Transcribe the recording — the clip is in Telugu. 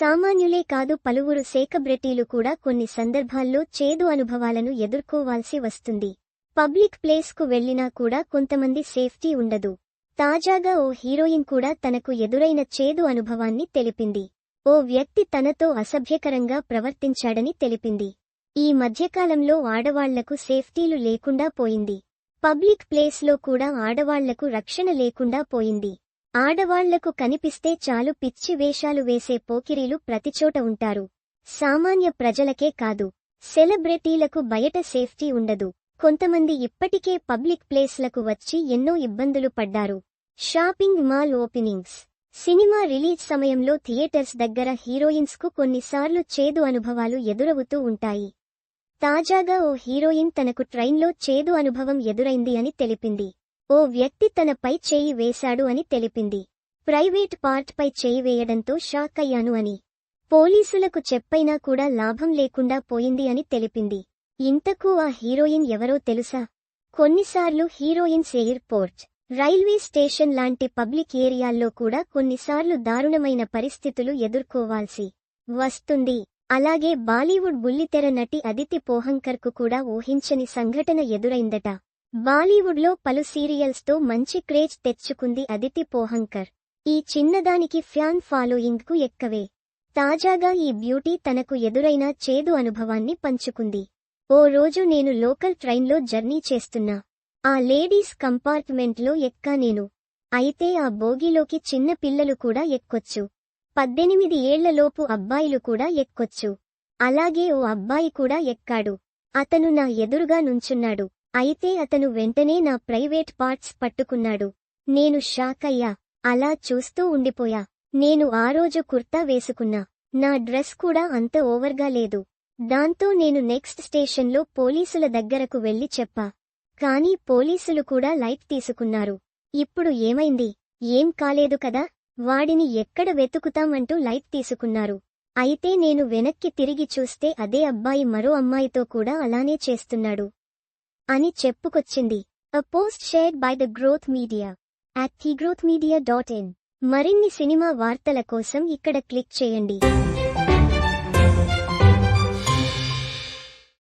సామాన్యులే కాదు పలువురు సేకబ్రెటీలు కూడా కొన్ని సందర్భాల్లో చేదు అనుభవాలను ఎదుర్కోవాల్సి వస్తుంది. పబ్లిక్ ప్లేస్కు వెళ్ళినా కూడా కొంతమంది సేఫ్టీ ఉండదు. తాజాగా ఓ హీరోయిన్ కూడా తనకు ఎదురైన చేదు అనుభవాన్ని తెలిపింది. ఓ వ్యక్తి తనతో అసభ్యకరంగా ప్రవర్తించాడని తెలిపింది. ఈ మధ్యకాలంలో ఆడవాళ్ళకు సేఫ్టీలు లేకుండా పోయింది. పబ్లిక్ ప్లేస్లో కూడా ఆడవాళ్ళకు రక్షణ లేకుండా పోయింది. ఆడవాళ్ళకు కనిపిస్తే చాలు పిచ్చి వేషాలు వేసే పోకిరీలు ప్రతిచోట ఉంటారు. సామాన్య ప్రజలకే కాదు. సెలబ్రిటీలకు బయట సేఫ్టీ ఉండదు. కొంతమంది ఇప్పటికే పబ్లిక్ ప్లేస్లకు వచ్చి ఎన్నో ఇబ్బందులు పడ్డారు. Shopping mall openings. Cinema release సమయంలో థియేటర్స్ దగ్గర హీరోయిన్స్కు కొన్నిసార్లు చేదు అనుభవాలు ఎదురవుతూ ఉంటాయి. తాజాగా ఓ హీరోయిన్ తనకు ట్రైన్లో చేదు అనుభవం ఎదురైంది అని తెలిపింది. ఓ వ్యక్తి తనపై చేయి వేశాడు అని తెలిపింది. ప్రైవేట్ పార్ట్ పై చేయి వేయడంతో షాక్ అయ్యాను అని. పోలీసులకు చెప్పైనా కూడా లాభం లేకుండా పోయింది అని తెలిపింది. ఇంతకు ఆ హీరోయిన్ ఎవరో తెలుసా? కొన్నిసార్లు హీరోయిన్స్ ఎయిర్పోర్ట్ రైల్వే స్టేషన్ లాంటి పబ్లిక్ ఏరియాల్లో కూడా కొన్నిసార్లు దారుణమైన పరిస్థితులు ఎదుర్కోవాల్సి వస్తుంది. అలాగే బాలీవుడ్ బుల్లితెర నటి అదితి పోహంకర్కు కూడా ఊహించని సంఘటన ఎదురైందట. బాలీవుడ్లో పలు సీరియల్స్తో మంచి క్రేజ్ తెచ్చుకుంది అదితి పోహంకర్. ఈ చిన్నదానికి ఫ్యాన్ ఫాలోయింగ్కు ఎక్కవే. తాజాగా ఈ బ్యూటీ తనకు ఎదురైన చేదు అనుభవాన్ని పంచుకుంది. ఓ రోజు నేను లోకల్ ట్రైన్లో జర్నీ చేస్తున్నా. ఆ లేడీస్ కంపార్ట్మెంట్లో ఎక్కా నేను. అయితే ఆ బోగిలోకి చిన్న పిల్లలు కూడా ఎక్కొచ్చు. పద్దెనిమిది ఏళ్ళలోపు అబ్బాయిలు కూడా ఎక్కొచ్చు. అలాగే ఓ అబ్బాయి కూడా ఎక్కాడు. అతను నా ఎదురుగా నుంచున్నాడు. అయితే అతను వెంటనే నా ప్రైవేట్ పార్ట్స్ పట్టుకున్నాడు. నేను షాక్ అయ్యా. అలా చూస్తూ ఉండిపోయా. నేను ఆ రోజు కుర్తా వేసుకున్నా. నా డ్రెస్ కూడా అంత ఓవర్గా లేదు. దాంతో నేను నెక్స్ట్ స్టేషన్లో పోలీసుల దగ్గరకు వెళ్ళి చెప్పా. కానీ పోలీసులు కూడా లైట్ తీసుకున్నారు. ఇప్పుడు ఏమైంది? ఏం కాలేదు కదా? వాడిని ఎక్కడ వెతుకుతామంటూ లైట్ తీసుకున్నారు. అయితే నేను వెనక్కి తిరిగి చూస్తే అదే అబ్బాయి మరో అమ్మాయితో కూడా అలానే చేస్తున్నాడు. అని చెప్పుకొచ్చింది. A post shared by the growth media at the growth media dot in మరిన్ని సినిమా వార్తల కోసం ఇక్కడ క్లిక్ చేయండి.